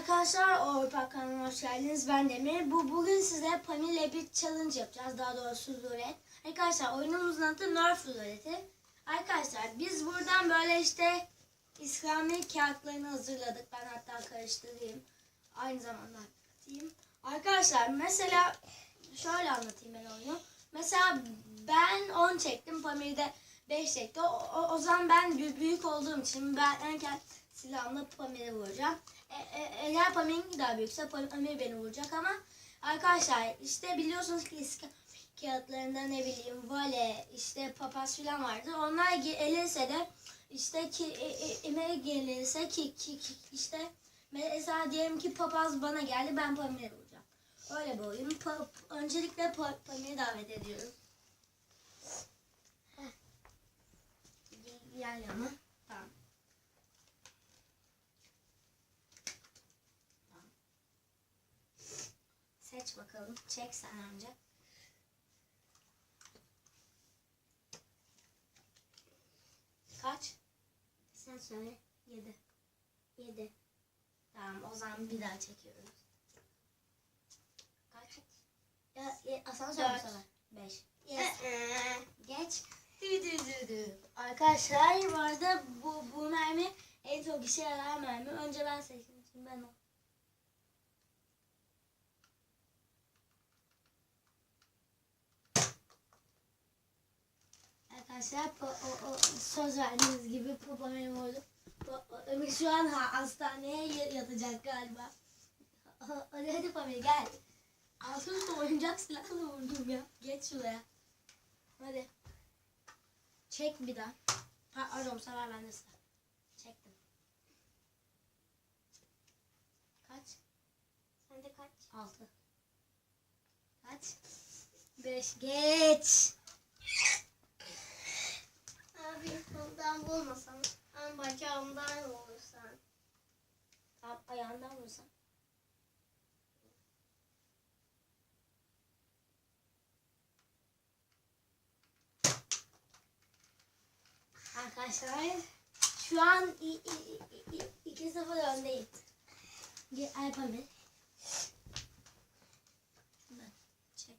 Arkadaşlar Orpak kanalına hoş geldiniz. Ben Demir. Bu bugün size Pamela bir challenge yapacağız. Daha doğrusu rulet. Arkadaşlar oyunumuzun adı Nerf ruleti. Arkadaşlar biz buradan böyle işte İslami kağıtlarını hazırladık. Ben hatta karıştırayım. Aynı zamanda anlatayım. Arkadaşlar mesela şöyle anlatayım ben oyunu. Mesela ben 10 çektim. Pamir de 5 çekti. O, o, o zaman ben bü- büyük olduğum için ben erken silahımla Pamir'i vuracağım. E, e, eğer Pamir'in daha büyükse Pamir beni vuracak ama arkadaşlar işte biliyorsunuz ki iska kağıtlarında ne bileyim vale işte papaz falan vardı. Onlar gelirse de işte ki e, e, eme gelirse ki, ki, ki işte mesela diyelim ki papaz bana geldi ben Pamir'i vuracağım. Öyle bir oyun. Pa- öncelikle pa- Pamir'i davet ediyorum. Heh. Gel yana. Tamam. Tamam. Bakalım. Çek sen önce. Kaç? Sen söyle. Yedi. Yedi. Tamam o zaman bir daha çekiyoruz. Kaç? Ya, ya sana söyle Dört. sana. Beş. Yes. Geç. Dü dü dü dü. Arkadaşlar bu arada bu, bu mermi en çok işe yarar mermi. Önce ben seçtim. Şimdi ben o. Arkadaşlar po- o, o, söz verdiğiniz gibi papa benim oldu. Po- o- Ömür şu an ha, hastaneye ya- yatacak galiba. Hadi hadi Pamir gel. Altın oyuncak silahla vurdum ya. Geç şuraya. Hadi. Çek bir daha. Ha, pardon bu sefer bende sıra. Çektim. Kaç? Sen de kaç? Altı. Kaç? Beş. Geç. Abi koldan bulmasan. Ama bacağımdan vursan. Tamam ayağından vursan. Arkadaşlar şu an 2-0 öndeyim. Gel Alpamir. Şundan çek.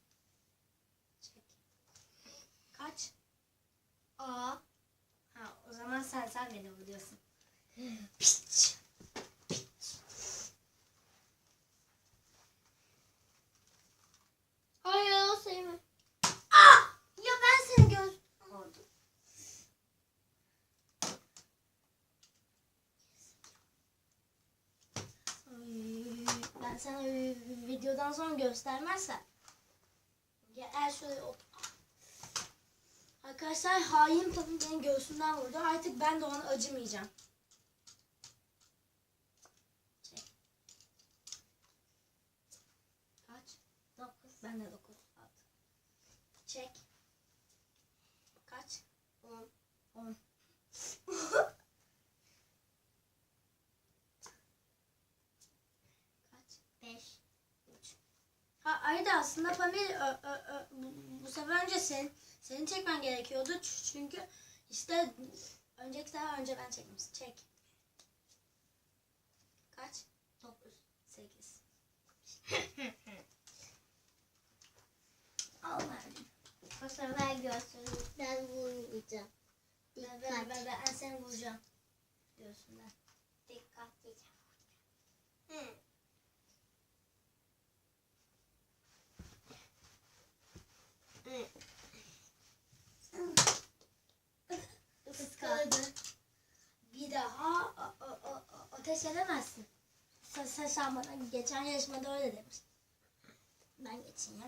Çek. Kaç? A. Ha o zaman sen beni vuruyorsun. Piç. Hayır o sayımı. Ah! Ya ben seni göz. Ay, Ben sana vi- videodan sonra göstermezsem. Gel şöyle op. Arkadaşlar hain tabii benim göğsümden vurdu. Artık ben de ona acımayacağım. Çek. Kaç? Dokuz. Ben de dokuz. At. Çek. Kaç? On. On. Kaç? Beş. Üç. Ha Ayda aslında Pamir bu, bu sefer önce sen, seni çekmen gerekiyordu. Çünkü işte önceki sefer önce ben çekmiştim. Çek. Kaç? Dokuz. Sekiz. Al Merve. Bu sefer göğsümden vurmayacağım. Ben, ben, Dikkat. ben, ben seni vuracağım. Göğsünden. Dikkatlice. Hı. Hı. Iskaladı. Bir daha o, o, o, sen bana geçen yarışmada öyle demiştin. Ben geçeyim.